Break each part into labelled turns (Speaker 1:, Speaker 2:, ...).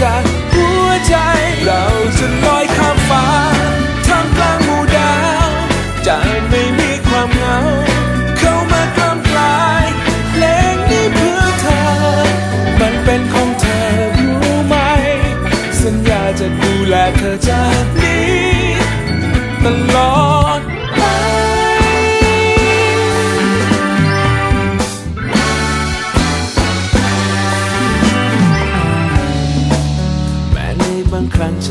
Speaker 1: จากหัวใจ เราจะลอยข้ามฟ้าท่ามกลางหมู่ดาวจะไม่มีความเหงา เข้ามากล้ำกลายเพลงนี้เพื่อเธอ มันเป็นของเธอรู้ไหม สัญญาจะดูแลเธอจากนี้ตลอด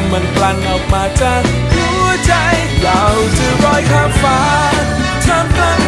Speaker 1: ำมันกลั่นออกมาจากหัวใจ เราจะลอยข้ามฟ้าทำกลาง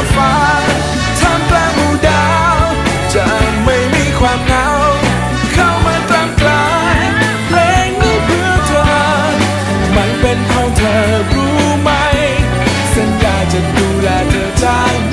Speaker 1: ม time.